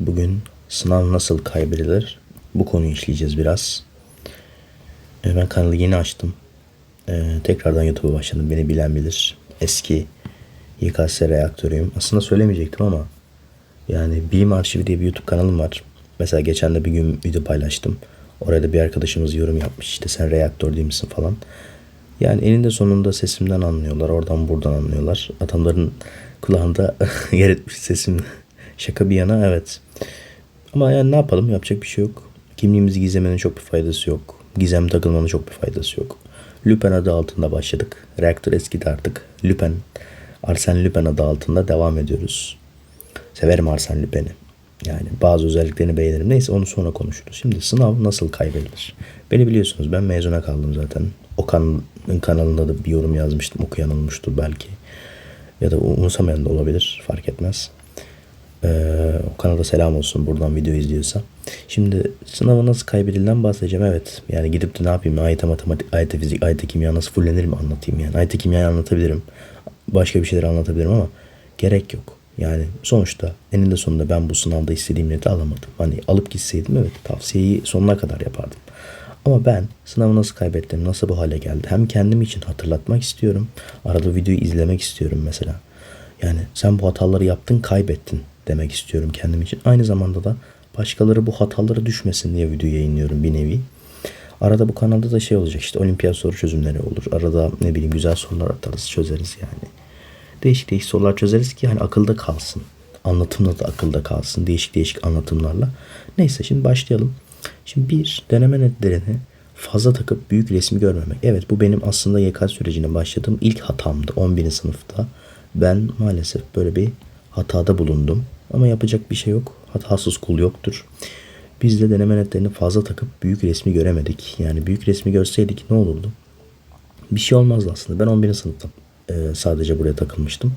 Bugün sınav nasıl kaybedilir? Bu konuyu işleyeceğiz biraz. Ee, Ben kanalı yeni açtım. Ee, tekrardan YouTube'a başladım. Beni bilen bilir. Eski YKS reaktörüyüm. Aslında söylemeyecektim ama yani Bilim Arşivi diye bir YouTube kanalım var. Mesela geçen de bir gün video paylaştım. Oraya da bir arkadaşımız yorum yapmış. İşte sen reaktör değil misin falan. Yani eninde sonunda sesimden anlıyorlar. Oradan buradan anlıyorlar. Adamların kulağında yer etmiş sesim. Şaka bir yana evet. Ama yani ne yapalım yapacak bir şey yok. Kimliğimizi gizlemenin çok bir faydası yok. Gizem takılmanın çok bir faydası yok. Lüpen adı altında başladık. Reaktör eskidi artık. Lüpen, Arsen Lüpen adı altında devam ediyoruz. Severim Arsen Lüpen'i. Yani bazı özelliklerini beğenirim. Neyse onu sonra konuşuruz. Şimdi sınav nasıl kaybedilir? Beni biliyorsunuz ben mezuna kaldım zaten. Okan'ın kanalında da bir yorum yazmıştım. Okuyan olmuştur belki. Ya da umursamayan da olabilir. Fark etmez. Ee, o kanala selam olsun buradan video izliyorsa. Şimdi sınavı nasıl kaybedilden bahsedeceğim. Evet yani gidip de ne yapayım? AYT matematik, AYT fizik, AYT kimya nasıl fullenir mi anlatayım yani. AYT kimyayı anlatabilirim. Başka bir şeyler anlatabilirim ama gerek yok. Yani sonuçta eninde sonunda ben bu sınavda istediğim neti alamadım. Hani alıp gitseydim evet tavsiyeyi sonuna kadar yapardım. Ama ben sınavı nasıl kaybettim, nasıl bu hale geldi hem kendim için hatırlatmak istiyorum. Arada videoyu izlemek istiyorum mesela. Yani sen bu hataları yaptın, kaybettin demek istiyorum kendim için. Aynı zamanda da başkaları bu hatalara düşmesin diye video yayınlıyorum bir nevi. Arada bu kanalda da şey olacak işte olimpiyat soru çözümleri olur. Arada ne bileyim güzel sorular atarız çözeriz yani. Değişik değişik sorular çözeriz ki hani akılda kalsın. Anlatımda da akılda kalsın. Değişik değişik anlatımlarla. Neyse şimdi başlayalım. Şimdi bir deneme netlerini fazla takıp büyük resmi görmemek. Evet bu benim aslında YK sürecine başladığım ilk hatamdı 11. sınıfta. Ben maalesef böyle bir hatada bulundum. Ama yapacak bir şey yok. Hatasız kul yoktur. Biz de deneme netlerini fazla takıp büyük resmi göremedik. Yani büyük resmi görseydik ne olurdu? Bir şey olmazdı aslında. Ben 11. sınıfta e, sadece buraya takılmıştım.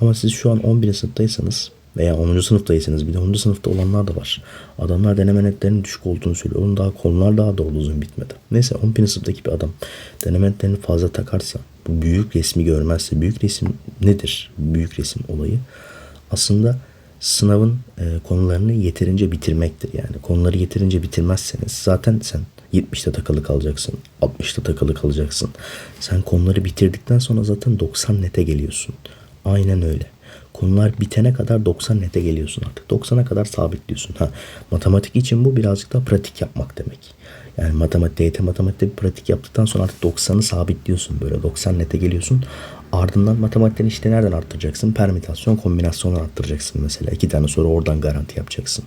Ama siz şu an 11. sınıftaysanız veya 10. sınıftaysanız bir de 10. sınıfta olanlar da var. Adamlar deneme netlerinin düşük olduğunu söylüyor. Onun daha konular daha doğru uzun bitmedi. Neyse 11. sınıftaki bir adam deneme netlerini fazla takarsa bu büyük resmi görmezse büyük resim nedir? Büyük resim olayı aslında sınavın e, konularını yeterince bitirmektir yani. Konuları yeterince bitirmezseniz zaten sen 70'te takılı kalacaksın. 60'ta takılı kalacaksın. Sen konuları bitirdikten sonra zaten 90 nete geliyorsun. Aynen öyle. Konular bitene kadar 90 nete geliyorsun artık. 90'a kadar sabitliyorsun. Ha, matematik için bu birazcık da pratik yapmak demek. Yani matematik, DT matematikte bir pratik yaptıktan sonra artık 90'ı sabitliyorsun. Böyle 90 nete geliyorsun. Ardından matematikten işte nereden arttıracaksın? Permütasyon, kombinasyonu arttıracaksın mesela. İki tane soru oradan garanti yapacaksın.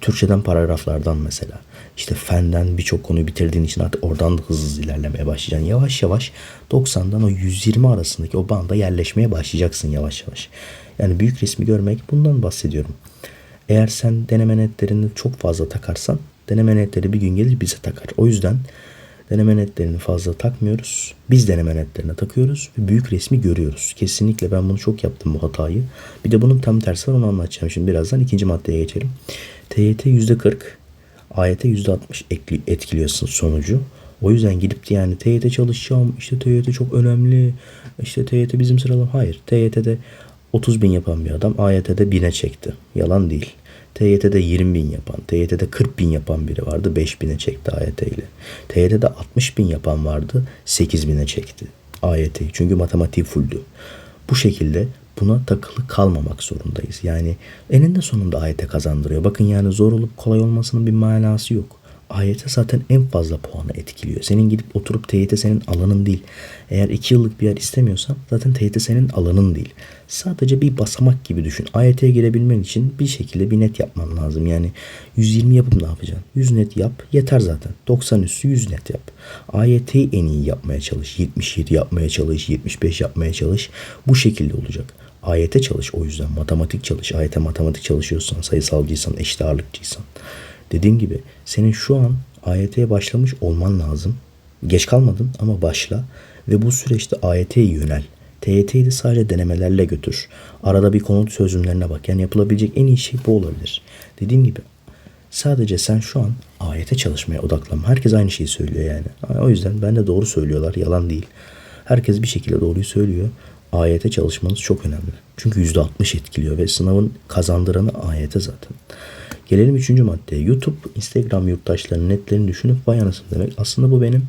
Türkçeden paragraflardan mesela. İşte fenden birçok konuyu bitirdiğin için artık oradan da hızlı hızlı ilerlemeye başlayacaksın. Yavaş yavaş 90'dan o 120 arasındaki o banda yerleşmeye başlayacaksın yavaş yavaş. Yani büyük resmi görmek bundan bahsediyorum. Eğer sen deneme netlerini çok fazla takarsan deneme netleri bir gün gelir bize takar. O yüzden deneme netlerini fazla takmıyoruz. Biz deneme netlerine takıyoruz ve büyük resmi görüyoruz. Kesinlikle ben bunu çok yaptım bu hatayı. Bir de bunun tam tersi var onu anlatacağım. Şimdi birazdan ikinci maddeye geçelim. TYT %40, AYT %60 ekli- etkiliyorsun sonucu. O yüzden gidip de yani TYT çalışacağım, işte TYT çok önemli, işte TYT bizim sıralama. Hayır, TYT'de 30 bin yapan bir adam AYT'de 1000'e çekti. Yalan değil. TYT'de 20 bin yapan, TYT'de 40 bin yapan biri vardı 5 bine çekti AYT ile. TYT'de 60 bin yapan vardı 8 bine çekti AYT'yi. Çünkü matematiği fulldü. Bu şekilde buna takılı kalmamak zorundayız. Yani eninde sonunda AYT kazandırıyor. Bakın yani zor olup kolay olmasının bir manası yok. AYT zaten en fazla puanı etkiliyor. Senin gidip oturup TYT senin alanın değil. Eğer 2 yıllık bir yer istemiyorsan zaten TYT senin alanın değil. Sadece bir basamak gibi düşün. AYT'ye girebilmen için bir şekilde bir net yapman lazım. Yani 120 yapıp ne yapacaksın? 100 net yap yeter zaten. 90 üstü 100 net yap. AYT'yi en iyi yapmaya çalış. 77 yapmaya çalış. 75 yapmaya çalış. Bu şekilde olacak. AYT çalış o yüzden. Matematik çalış. AYT matematik çalışıyorsan, sayısalcıysan, eşit ağırlıkçıysan. Dediğim gibi senin şu an AYT'ye başlamış olman lazım. Geç kalmadın ama başla ve bu süreçte AYT'ye yönel. TYT'yi de sadece denemelerle götür. Arada bir konu çözümlerine bak. Yani yapılabilecek en iyi şey bu olabilir. Dediğim gibi sadece sen şu an AYT çalışmaya odaklan. Herkes aynı şeyi söylüyor yani. O yüzden ben de doğru söylüyorlar. Yalan değil. Herkes bir şekilde doğruyu söylüyor. AYT çalışmanız çok önemli. Çünkü %60 etkiliyor ve sınavın kazandıranı AYT zaten. Gelelim üçüncü maddeye. YouTube, Instagram yurttaşlarının netlerini düşünüp vay anasını demek. Aslında bu benim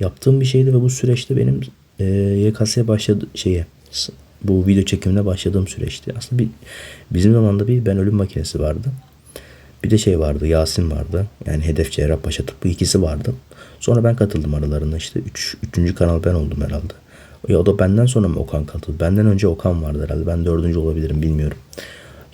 yaptığım bir şeydi ve bu süreçte benim e, YKS'ye başladı şeye bu video çekimine başladığım süreçti. Aslında bir bizim zamanda bir ben ölüm makinesi vardı. Bir de şey vardı Yasin vardı. Yani Hedef Cerrahpaşa bu ikisi vardı. Sonra ben katıldım aralarında işte. Üç, üçüncü kanal ben oldum herhalde. Ya o da benden sonra mı Okan katıldı? Benden önce Okan vardı herhalde. Ben dördüncü olabilirim bilmiyorum.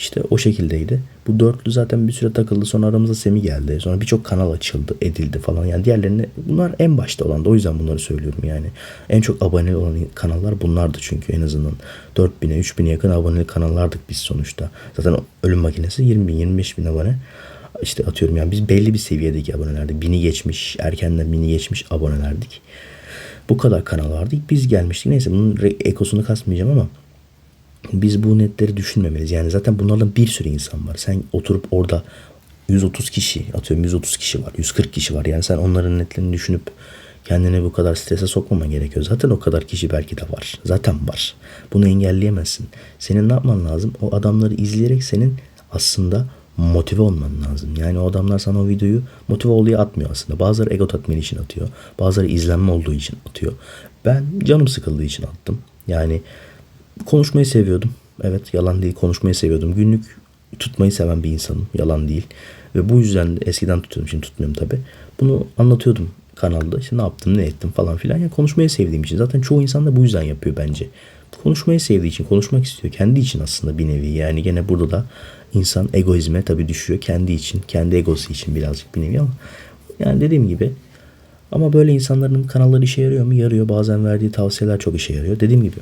İşte o şekildeydi. Bu dörtlü zaten bir süre takıldı. Sonra aramıza Semi geldi. Sonra birçok kanal açıldı, edildi falan. Yani diğerlerini bunlar en başta olan da o yüzden bunları söylüyorum yani. En çok abone olan kanallar bunlardı çünkü en azından. 4000'e 3000'e yakın aboneli kanallardık biz sonuçta. Zaten ölüm makinesi 20 bin 25 bin abone. İşte atıyorum yani biz belli bir seviyedeki abonelerdik. Bini geçmiş, erkenden bini geçmiş abonelerdik. Bu kadar kanal vardı. Biz gelmiştik. Neyse bunun ekosunu kasmayacağım ama biz bu netleri düşünmemeliyiz. Yani zaten bunlardan bir sürü insan var. Sen oturup orada 130 kişi atıyorum 130 kişi var 140 kişi var. Yani sen onların netlerini düşünüp kendini bu kadar strese sokmaman gerekiyor. Zaten o kadar kişi belki de var. Zaten var. Bunu engelleyemezsin. Senin ne yapman lazım? O adamları izleyerek senin aslında motive olman lazım. Yani o adamlar sana o videoyu motive ol diye atmıyor aslında. Bazıları ego tatmini için atıyor. Bazıları izlenme olduğu için atıyor. Ben canım sıkıldığı için attım. Yani konuşmayı seviyordum. Evet yalan değil konuşmayı seviyordum. Günlük tutmayı seven bir insanım. Yalan değil. Ve bu yüzden de eskiden tutuyordum şimdi tutmuyorum tabi. Bunu anlatıyordum kanalda. İşte ne yaptım ne ettim falan filan. Yani konuşmayı sevdiğim için. Zaten çoğu insan da bu yüzden yapıyor bence. Konuşmayı sevdiği için konuşmak istiyor. Kendi için aslında bir nevi. Yani gene burada da insan egoizme tabi düşüyor. Kendi için. Kendi egosu için birazcık bir nevi ama. Yani dediğim gibi ama böyle insanların kanalları işe yarıyor mu? Yarıyor. Bazen verdiği tavsiyeler çok işe yarıyor. Dediğim gibi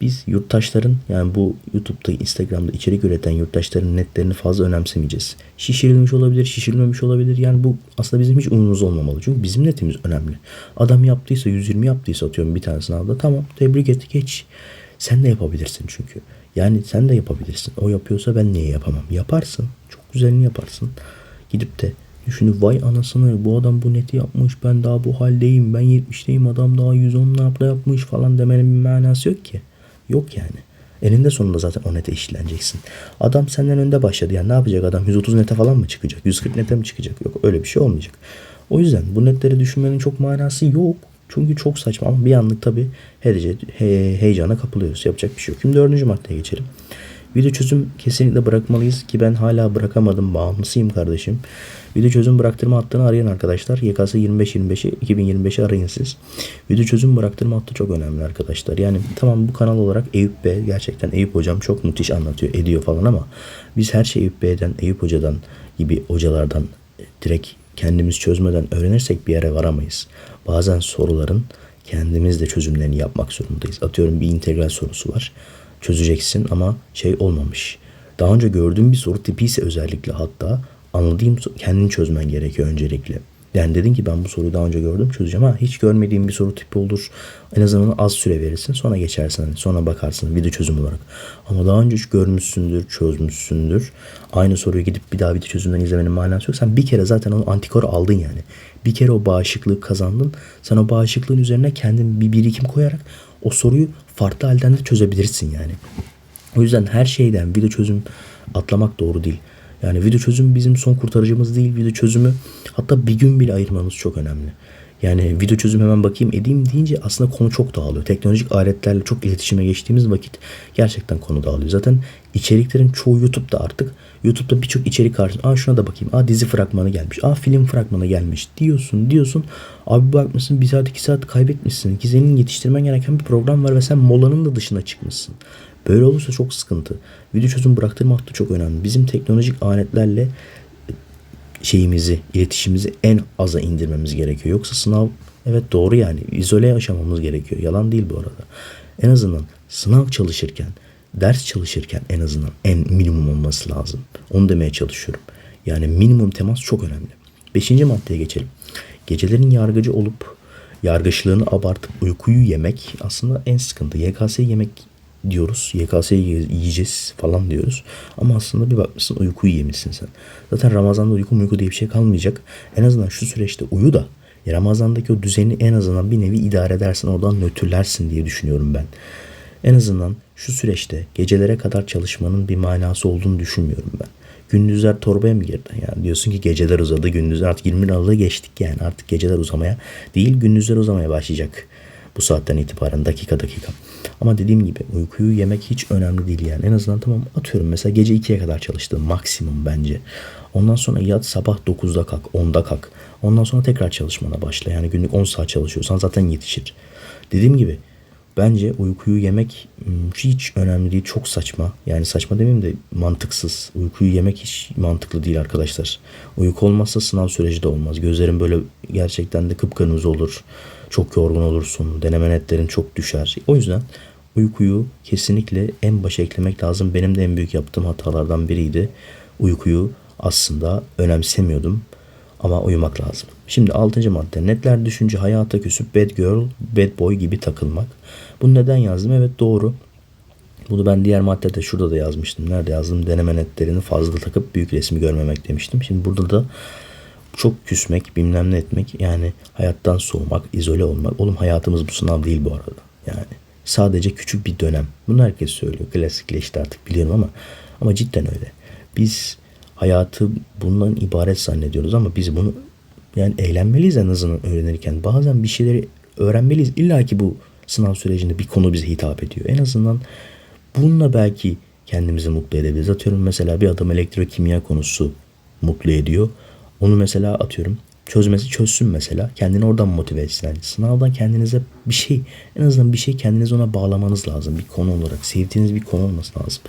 biz yurttaşların yani bu YouTube'da, Instagram'da içerik üreten yurttaşların netlerini fazla önemsemeyeceğiz. Şişirilmiş olabilir, şişirilmemiş olabilir. Yani bu aslında bizim hiç umurumuz olmamalı. Çünkü bizim netimiz önemli. Adam yaptıysa, 120 yaptıysa atıyorum bir tane sınavda. Tamam tebrik et geç. Sen de yapabilirsin çünkü. Yani sen de yapabilirsin. O yapıyorsa ben niye yapamam? Yaparsın. Çok güzelini yaparsın. Gidip de düşünüp vay anasını bu adam bu neti yapmış ben daha bu haldeyim ben 70'teyim adam daha 110 napla yapmış falan demenin bir manası yok ki. Yok yani. Eninde sonunda zaten o nete işleneceksin. Adam senden önde başladı. Yani ne yapacak adam? 130 nete falan mı çıkacak? 140 nete mi çıkacak? Yok öyle bir şey olmayacak. O yüzden bu netleri düşünmenin çok manası yok. Çünkü çok saçma ama bir anlık tabii heyecana kapılıyoruz. Yapacak bir şey yok. Şimdi dördüncü maddeye geçelim. Video çözüm kesinlikle bırakmalıyız ki ben hala bırakamadım. Bağımlısıyım kardeşim. Video çözüm bıraktırma hattını arayan arkadaşlar. YKS 25-25'i 2025'i arayın siz. Video çözüm bıraktırma hattı çok önemli arkadaşlar. Yani tamam bu kanal olarak Eyüp Bey gerçekten Eyüp hocam çok müthiş anlatıyor ediyor falan ama biz her şeyi Eyüp Bey'den Eyüp hocadan gibi hocalardan direkt kendimiz çözmeden öğrenirsek bir yere varamayız. Bazen soruların kendimiz de çözümlerini yapmak zorundayız. Atıyorum bir integral sorusu var. Çözeceksin ama şey olmamış. Daha önce gördüğüm bir soru tipi ise özellikle hatta anladığım kendini çözmen gerekiyor öncelikle. Yani dedin ki ben bu soruyu daha önce gördüm çözeceğim ha hiç görmediğim bir soru tipi olur. En azından az süre verirsin sonra geçersin hani sonra bakarsın video çözüm olarak. Ama daha önce hiç görmüşsündür çözmüşsündür. Aynı soruyu gidip bir daha video çözümden izlemenin manası yok. Sen bir kere zaten onu antikor aldın yani. Bir kere o bağışıklığı kazandın. Sen o bağışıklığın üzerine kendin bir birikim koyarak o soruyu farklı halden de çözebilirsin yani. O yüzden her şeyden video çözüm atlamak doğru değil. Yani video çözüm bizim son kurtarıcımız değil. Video çözümü hatta bir gün bile ayırmamız çok önemli. Yani video çözüm hemen bakayım edeyim deyince aslında konu çok dağılıyor. Teknolojik aletlerle çok iletişime geçtiğimiz vakit gerçekten konu dağılıyor. Zaten içeriklerin çoğu YouTube'da artık. YouTube'da birçok içerik karşısında. Aa şuna da bakayım. Aa dizi fragmanı gelmiş. Aa film fragmanı gelmiş diyorsun diyorsun. Abi bakmışsın bir saat iki saat kaybetmişsin. Ki senin yetiştirmen gereken bir program var ve sen molanın da dışına çıkmışsın. Böyle olursa çok sıkıntı. Video çözüm bıraktırmak da çok önemli. Bizim teknolojik aletlerle şeyimizi, iletişimimizi en aza indirmemiz gerekiyor. Yoksa sınav evet doğru yani izole yaşamamız gerekiyor. Yalan değil bu arada. En azından sınav çalışırken, ders çalışırken en azından en minimum olması lazım. Onu demeye çalışıyorum. Yani minimum temas çok önemli. Beşinci maddeye geçelim. Gecelerin yargıcı olup yargıçlığını abartıp uykuyu yemek aslında en sıkıntı. YKS yemek diyoruz. YKS'yi yiyeceğiz falan diyoruz. Ama aslında bir bakmışsın uykuyu yemişsin sen. Zaten Ramazan'da uyku uyku diye bir şey kalmayacak. En azından şu süreçte uyu da Ramazan'daki o düzeni en azından bir nevi idare edersin. Oradan nötrlersin diye düşünüyorum ben. En azından şu süreçte gecelere kadar çalışmanın bir manası olduğunu düşünmüyorum ben. Gündüzler torbaya mı girdi? Yani diyorsun ki geceler uzadı, gündüzler artık 20 Aralık'a geçtik yani artık geceler uzamaya değil gündüzler uzamaya başlayacak bu saatten itibaren dakika dakika. Ama dediğim gibi uykuyu yemek hiç önemli değil yani. En azından tamam atıyorum mesela gece 2'ye kadar çalıştım maksimum bence. Ondan sonra yat sabah 9'da kalk 10'da kalk. Ondan sonra tekrar çalışmana başla. Yani günlük 10 saat çalışıyorsan zaten yetişir. Dediğim gibi bence uykuyu yemek hmm, hiç önemli değil. Çok saçma. Yani saçma demeyeyim de mantıksız. Uykuyu yemek hiç mantıklı değil arkadaşlar. Uyku olmazsa sınav süreci de olmaz. Gözlerin böyle gerçekten de kıpkırmızı olur. Çok yorgun olursun. Deneme netlerin çok düşer. O yüzden uykuyu kesinlikle en başa eklemek lazım. Benim de en büyük yaptığım hatalardan biriydi. Uykuyu aslında önemsemiyordum ama uyumak lazım. Şimdi 6. madde netler düşünce hayata küsüp bad girl, bad boy gibi takılmak. Bunu neden yazdım? Evet doğru. Bunu ben diğer maddede şurada da yazmıştım. Nerede yazdım? Deneme netlerini fazla takıp büyük resmi görmemek demiştim. Şimdi burada da çok küsmek, bilmem ne etmek yani hayattan soğumak, izole olmak. Oğlum hayatımız bu sınav değil bu arada. Yani sadece küçük bir dönem. Bunu herkes söylüyor. Klasikleşti artık biliyorum ama ama cidden öyle. Biz hayatı bundan ibaret zannediyoruz ama biz bunu yani eğlenmeliyiz en azından öğrenirken. Bazen bir şeyleri öğrenmeliyiz. İlla ki bu sınav sürecinde bir konu bize hitap ediyor. En azından bununla belki kendimizi mutlu edebiliriz. Atıyorum mesela bir adam elektrokimya konusu mutlu ediyor. Onu mesela atıyorum çözmesi çözsün mesela. Kendini oradan motive etsin. Yani sınavdan kendinize bir şey en azından bir şey kendiniz ona bağlamanız lazım. Bir konu olarak sevdiğiniz bir konu olması lazım.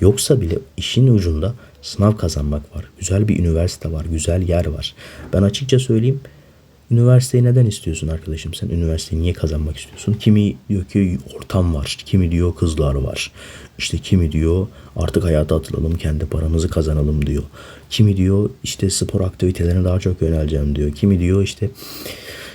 Yoksa bile işin ucunda sınav kazanmak var. Güzel bir üniversite var. Güzel yer var. Ben açıkça söyleyeyim. Üniversiteyi neden istiyorsun arkadaşım sen? Üniversiteyi niye kazanmak istiyorsun? Kimi diyor ki ortam var. Kimi diyor kızlar var. İşte kimi diyor artık hayata atılalım kendi paramızı kazanalım diyor. Kimi diyor işte spor aktivitelerine daha çok yöneleceğim diyor. Kimi diyor işte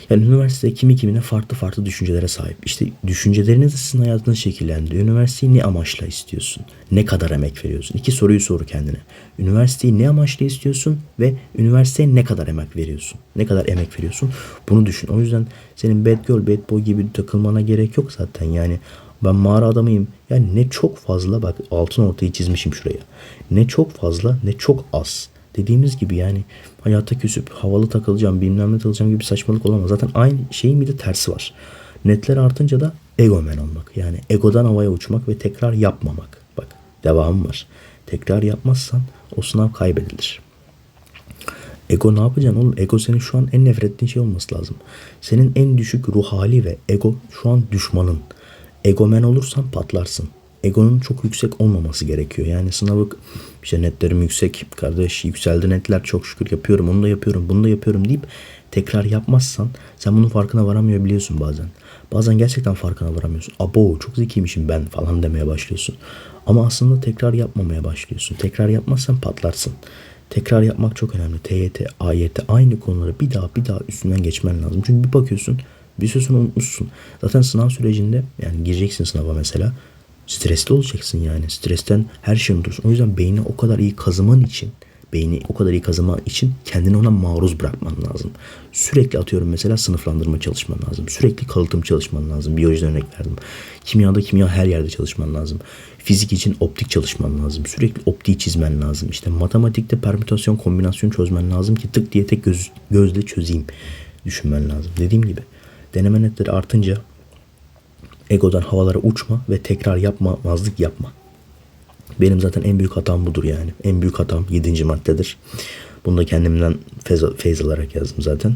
yani üniversite kimi kimine farklı farklı düşüncelere sahip. İşte düşünceleriniz de sizin hayatınızı şekillendiriyor. Üniversiteyi ne amaçla istiyorsun? Ne kadar emek veriyorsun? İki soruyu soru kendine. Üniversiteyi ne amaçla istiyorsun ve üniversiteye ne kadar emek veriyorsun? Ne kadar emek veriyorsun? Bunu düşün. O yüzden senin bad girl, bad boy gibi takılmana gerek yok zaten. Yani ben mağara adamıyım. Yani ne çok fazla bak altın ortayı çizmişim şuraya. Ne çok fazla ne çok az. Dediğimiz gibi yani hayata küsüp havalı takılacağım bilmem ne takılacağım gibi saçmalık olamaz. Zaten aynı şeyin bir de tersi var. Netler artınca da egomen olmak. Yani egodan havaya uçmak ve tekrar yapmamak. Bak devamı var. Tekrar yapmazsan o sınav kaybedilir. Ego ne yapacaksın oğlum? Ego senin şu an en nefret ettiğin şey olması lazım. Senin en düşük ruh hali ve ego şu an düşmanın. Egomen olursan patlarsın. Egonun çok yüksek olmaması gerekiyor. Yani sınavı işte netlerim yüksek kardeş yükseldi netler çok şükür yapıyorum onu da yapıyorum bunu da yapıyorum deyip tekrar yapmazsan sen bunun farkına varamıyor biliyorsun bazen. Bazen gerçekten farkına varamıyorsun. Abo çok zekiymişim ben falan demeye başlıyorsun. Ama aslında tekrar yapmamaya başlıyorsun. Tekrar yapmazsan patlarsın. Tekrar yapmak çok önemli. TYT, AYT aynı konuları bir daha bir daha üstünden geçmen lazım. Çünkü bir bakıyorsun bir süre unutmuşsun. Zaten sınav sürecinde yani gireceksin sınava mesela. Stresli olacaksın yani. Stresten her şey unutursun. O yüzden beyni o kadar iyi kazıman için beyni o kadar iyi kazıman için kendini ona maruz bırakman lazım. Sürekli atıyorum mesela sınıflandırma çalışman lazım. Sürekli kalıtım çalışman lazım. Biyolojiden örnek verdim. Kimyada kimya her yerde çalışman lazım. Fizik için optik çalışman lazım. Sürekli optiği çizmen lazım. İşte matematikte permütasyon kombinasyon çözmen lazım ki tık diye tek göz, gözle çözeyim düşünmen lazım. Dediğim gibi deneme netleri artınca egodan havalara uçma ve tekrar yapmamazlık yapma. Benim zaten en büyük hatam budur yani. En büyük hatam 7. maddedir. Bunu da kendimden feyz, feyz alarak yazdım zaten.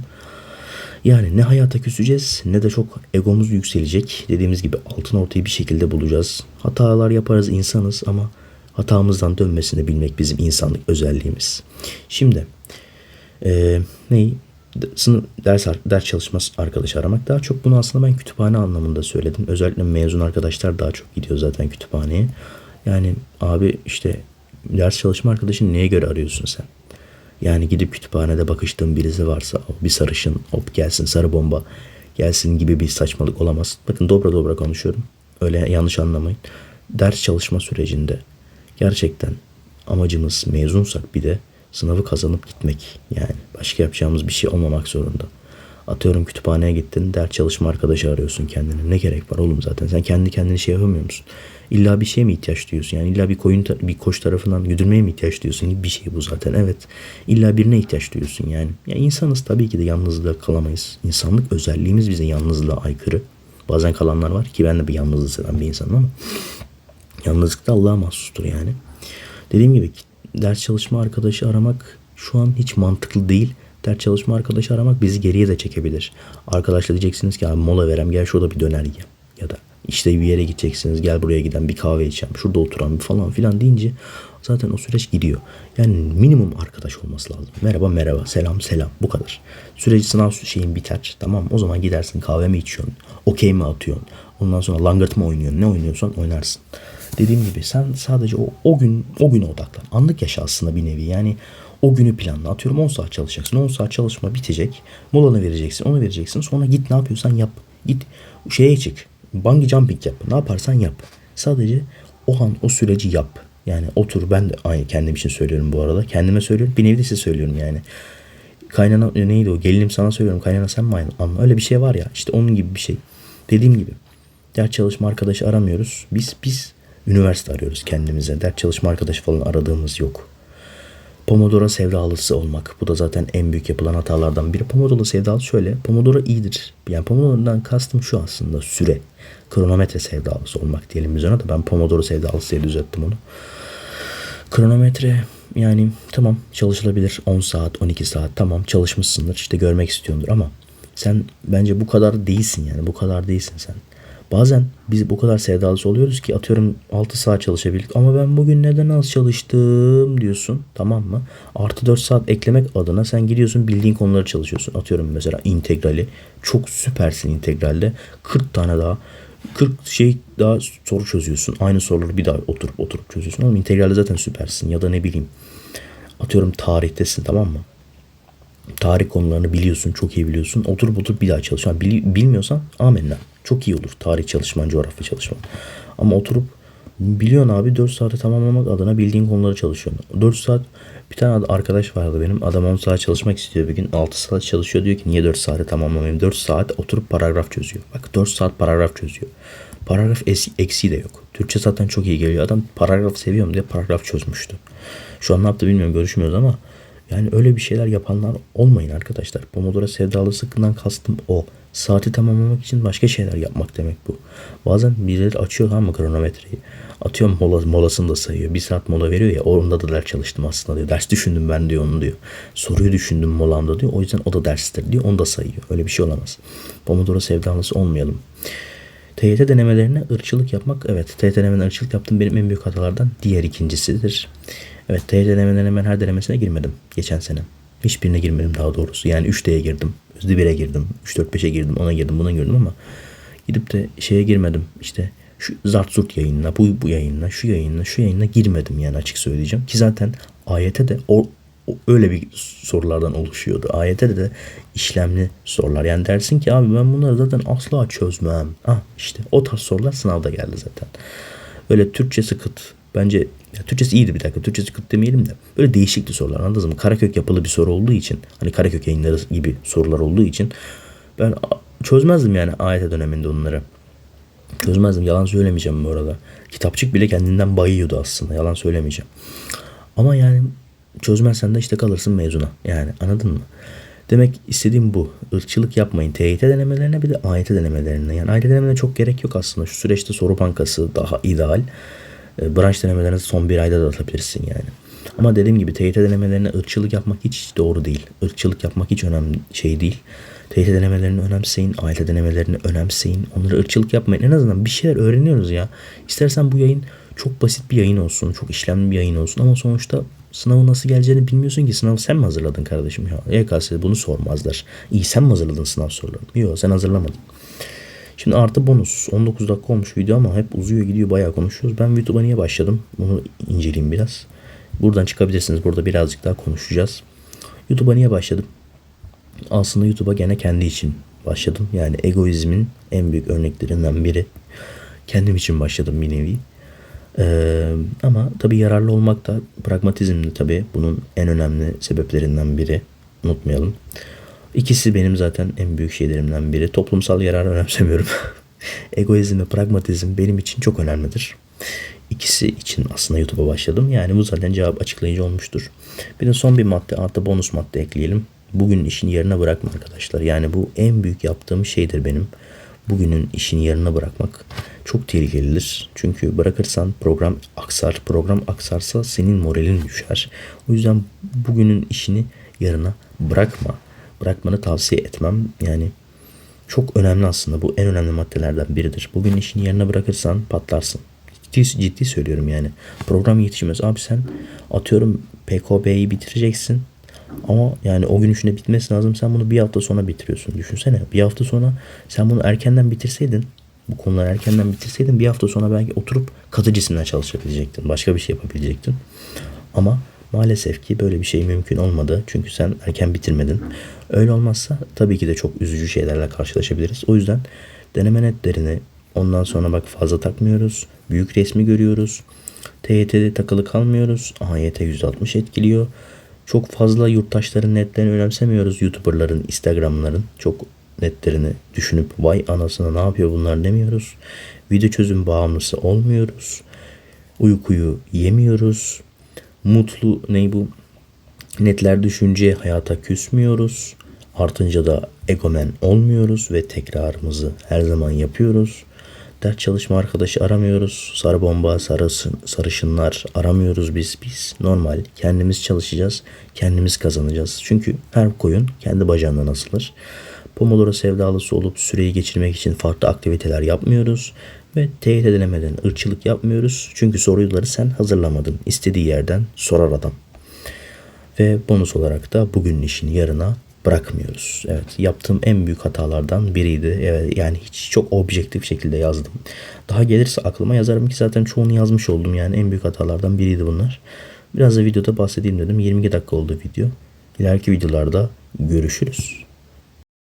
Yani ne hayata küseceğiz ne de çok egomuz yükselecek. Dediğimiz gibi altın ortayı bir şekilde bulacağız. Hatalar yaparız insanız ama hatamızdan dönmesini bilmek bizim insanlık özelliğimiz. Şimdi e, neyi? Sınıf ders ders çalışması arkadaş aramak. Daha çok bunu aslında ben kütüphane anlamında söyledim. Özellikle mezun arkadaşlar daha çok gidiyor zaten kütüphaneye. Yani abi işte ders çalışma arkadaşını neye göre arıyorsun sen? Yani gidip kütüphanede bakıştığın birisi varsa bir sarışın hop gelsin sarı bomba gelsin gibi bir saçmalık olamaz. Bakın dobra dobra konuşuyorum. Öyle yanlış anlamayın. Ders çalışma sürecinde gerçekten amacımız mezunsak bir de sınavı kazanıp gitmek. Yani başka yapacağımız bir şey olmamak zorunda. Atıyorum kütüphaneye gittin, ders çalışma arkadaşı arıyorsun kendine. Ne gerek var oğlum zaten? Sen kendi kendine şey yapamıyor musun? İlla bir şeye mi ihtiyaç duyuyorsun? Yani illa bir koyun bir koç tarafından güdülmeye mi ihtiyaç duyuyorsun? Bir şey bu zaten. Evet. İlla birine ihtiyaç duyuyorsun yani. Ya insanız tabii ki de yalnızlığa kalamayız. İnsanlık özelliğimiz bize yalnızlığa aykırı. Bazen kalanlar var ki ben de bir yalnızlığı seven bir insanım ama yalnızlık da Allah'a mahsustur yani. Dediğim gibi ders çalışma arkadaşı aramak şu an hiç mantıklı değil. Ders çalışma arkadaşı aramak bizi geriye de çekebilir. Arkadaşla diyeceksiniz ki abi mola verem gel şurada bir döner ye. Ya da işte bir yere gideceksiniz gel buraya giden bir kahve içelim. Şurada oturan bir falan filan deyince zaten o süreç gidiyor. Yani minimum arkadaş olması lazım. Merhaba merhaba selam selam bu kadar. Süreci sınav şeyin biter tamam? O zaman gidersin kahve mi içiyorsun? Okey mi atıyorsun? Ondan sonra langırt mı oynuyorsun? Ne oynuyorsan oynarsın. Dediğim gibi sen sadece o, o gün o güne odaklan. Anlık yaşa aslında bir nevi. Yani o günü planla. Atıyorum 10 saat çalışacaksın. 10 saat çalışma bitecek. Molanı vereceksin. Onu vereceksin. Sonra git ne yapıyorsan yap. Git şeye çık. Bungee jumping yap. Ne yaparsan yap. Sadece o an o süreci yap. Yani otur ben de aynı kendim için söylüyorum bu arada. Kendime söylüyorum. Bir nevi de size söylüyorum yani. Kaynana neydi o? Gelinim sana söylüyorum. Kaynana sen mi aynı? Anla. Öyle bir şey var ya. İşte onun gibi bir şey. Dediğim gibi. Ders çalışma arkadaşı aramıyoruz. Biz biz üniversite arıyoruz kendimize. Ders çalışma arkadaşı falan aradığımız yok. Pomodoro sevdalısı olmak. Bu da zaten en büyük yapılan hatalardan biri. Pomodoro sevdalısı şöyle. Pomodoro iyidir. Yani Pomodoro'dan kastım şu aslında süre. Kronometre sevdalısı olmak diyelim biz ona da. Ben Pomodoro sevdalısı diye düzelttim onu. Kronometre yani tamam çalışılabilir 10 saat 12 saat tamam çalışmışsındır işte görmek istiyordur ama sen bence bu kadar değilsin yani bu kadar değilsin sen. Bazen biz bu kadar sevdalısı oluyoruz ki atıyorum 6 saat çalışabildik ama ben bugün neden az çalıştım diyorsun tamam mı? Artı 4 saat eklemek adına sen gidiyorsun bildiğin konuları çalışıyorsun. Atıyorum mesela integrali çok süpersin integralde 40 tane daha 40 şey daha soru çözüyorsun. Aynı soruları bir daha oturup oturup çözüyorsun. Oğlum integralde zaten süpersin ya da ne bileyim atıyorum tarihtesin tamam mı? Tarih konularını biliyorsun, çok iyi biliyorsun. Oturup oturup bir daha çalış. Yani bil- bilmiyorsan amenna. Çok iyi olur tarih çalışman, coğrafya çalışman. Ama oturup biliyorsun abi 4 saate tamamlamak adına bildiğin konuları çalışıyorsun. 4 saat bir tane arkadaş vardı benim. Adam 10 saat çalışmak istiyor bir gün. 6 saat çalışıyor diyor ki niye 4 saate tamamlamayayım? 4 saat oturup paragraf çözüyor. Bak 4 saat paragraf çözüyor. Paragraf eksiği de yok. Türkçe zaten çok iyi geliyor. Adam paragraf seviyorum diye paragraf çözmüştü. Şu an ne yaptı bilmiyorum görüşmüyoruz ama yani öyle bir şeyler yapanlar olmayın arkadaşlar. Pomodoro sevdalısından kastım o. Saati tamamlamak için başka şeyler yapmak demek bu. Bazen birileri açıyor mı kronometreyi. Atıyor mola, molasını da sayıyor. Bir saat mola veriyor ya onda da ders çalıştım aslında diyor. Ders düşündüm ben diyor onu diyor. Soruyu düşündüm molamda diyor. O yüzden o da derstir diyor. Onu da sayıyor. Öyle bir şey olamaz. Pomodoro sevdalısı olmayalım. TYT denemelerine ırkçılık yapmak. Evet TYT denemelerine ırkçılık yaptım benim en büyük hatalardan diğer ikincisidir. Evet TYT denemelerine ben her denemesine girmedim geçen sene. Hiçbirine girmedim daha doğrusu. Yani 3D'ye girdim. Özde 1'e girdim. 3-4-5'e girdim. Ona girdim. Buna girdim ama gidip de şeye girmedim. İşte şu zart zurt yayınına, bu, bu yayınına, şu yayınına, şu yayınına girmedim yani açık söyleyeceğim. Ki zaten ayete de o öyle bir sorulardan oluşuyordu. Ayete de işlemli sorular. Yani dersin ki abi ben bunları zaten asla çözmem. Ah işte o tarz sorular sınavda geldi zaten. Öyle Türkçesi kıt. Bence ya Türkçesi iyiydi bir dakika. Türkçesi kıt demeyelim de. Böyle değişikti sorular anladınız mı? Karakök yapılı bir soru olduğu için. Hani Karakök yayınları gibi sorular olduğu için. Ben çözmezdim yani AYT döneminde onları. Çözmezdim. Yalan söylemeyeceğim bu arada. Kitapçık bile kendinden bayıyordu aslında. Yalan söylemeyeceğim. Ama yani çözmezsen de işte kalırsın mezuna. Yani anladın mı? Demek istediğim bu. Irkçılık yapmayın. TYT denemelerine bir de AYT denemelerine. Yani AYT denemelerine çok gerek yok aslında. Şu süreçte soru bankası daha ideal. E, Branş denemelerini son bir ayda da atabilirsin yani. Ama dediğim gibi TYT denemelerine ırkçılık yapmak hiç doğru değil. Irkçılık yapmak hiç önemli şey değil. TYT denemelerini önemseyin, AYT denemelerini önemseyin. Onları ırkçılık yapmayın. En azından bir şeyler öğreniyoruz ya. İstersen bu yayın çok basit bir yayın olsun, çok işlemli bir yayın olsun ama sonuçta sınavı nasıl geleceğini bilmiyorsun ki. Sınavı sen mi hazırladın kardeşim ya? YKS bunu sormazlar. İyi sen mi hazırladın sınav sorularını? Yok sen hazırlamadın. Şimdi artı bonus. 19 dakika olmuş video ama hep uzuyor gidiyor bayağı konuşuyoruz. Ben YouTube'a niye başladım? Bunu inceleyeyim biraz. Buradan çıkabilirsiniz. Burada birazcık daha konuşacağız. YouTube'a niye başladım? Aslında YouTube'a gene kendi için başladım. Yani egoizmin en büyük örneklerinden biri. Kendim için başladım bir nevi. Ee, ama tabii yararlı olmak da pragmatizm de tabii bunun en önemli sebeplerinden biri. Unutmayalım. İkisi benim zaten en büyük şeylerimden biri. Toplumsal yararı önemsemiyorum. Egoizm ve pragmatizm benim için çok önemlidir. İkisi için aslında YouTube'a başladım. Yani bu zaten cevap açıklayıcı olmuştur. Bir de son bir madde artı bonus madde ekleyelim. Bugün işin yerine bırakma arkadaşlar. Yani bu en büyük yaptığım şeydir benim. Bugünün işini yarına bırakmak çok tehlikelidir. Çünkü bırakırsan program aksar. Program aksarsa senin moralin düşer. O yüzden bugünün işini yarına bırakma. Bırakmanı tavsiye etmem. Yani çok önemli aslında. Bu en önemli maddelerden biridir. Bugün işini yerine bırakırsan patlarsın. Ciddi, ciddi söylüyorum yani. Program yetişmez. Abi sen atıyorum PKB'yi bitireceksin. Ama yani o gün içinde bitmesi lazım. Sen bunu bir hafta sonra bitiriyorsun. Düşünsene. Bir hafta sonra sen bunu erkenden bitirseydin bu konuları erkenden bitirseydin bir hafta sonra belki oturup katı cisimle çalışabilecektin. Başka bir şey yapabilecektin. Ama maalesef ki böyle bir şey mümkün olmadı. Çünkü sen erken bitirmedin. Öyle olmazsa tabii ki de çok üzücü şeylerle karşılaşabiliriz. O yüzden deneme netlerini ondan sonra bak fazla takmıyoruz. Büyük resmi görüyoruz. TYT'de takılı kalmıyoruz. AYT %60 etkiliyor. Çok fazla yurttaşların netlerini önemsemiyoruz. YouTuber'ların, Instagram'ların çok netlerini düşünüp vay anasına ne yapıyor bunlar demiyoruz. Video çözüm bağımlısı olmuyoruz. Uykuyu yemiyoruz. Mutlu ne bu? Netler düşünce hayata küsmüyoruz. Artınca da egomen olmuyoruz ve tekrarımızı her zaman yapıyoruz. Ders çalışma arkadaşı aramıyoruz. Sarı bomba, sarısın, sarışınlar aramıyoruz biz. Biz normal kendimiz çalışacağız. Kendimiz kazanacağız. Çünkü her koyun kendi bacağından asılır. Pomodoro sevdalısı olup süreyi geçirmek için farklı aktiviteler yapmıyoruz. Ve teyit edilemeden ırkçılık yapmıyoruz. Çünkü soruları sen hazırlamadın. İstediği yerden sorar adam. Ve bonus olarak da bugünün işini yarına bırakmıyoruz. Evet yaptığım en büyük hatalardan biriydi. Evet, yani hiç çok objektif şekilde yazdım. Daha gelirse aklıma yazarım ki zaten çoğunu yazmış oldum. Yani en büyük hatalardan biriydi bunlar. Biraz da videoda bahsedeyim dedim. 22 dakika oldu video. İleriki videolarda görüşürüz.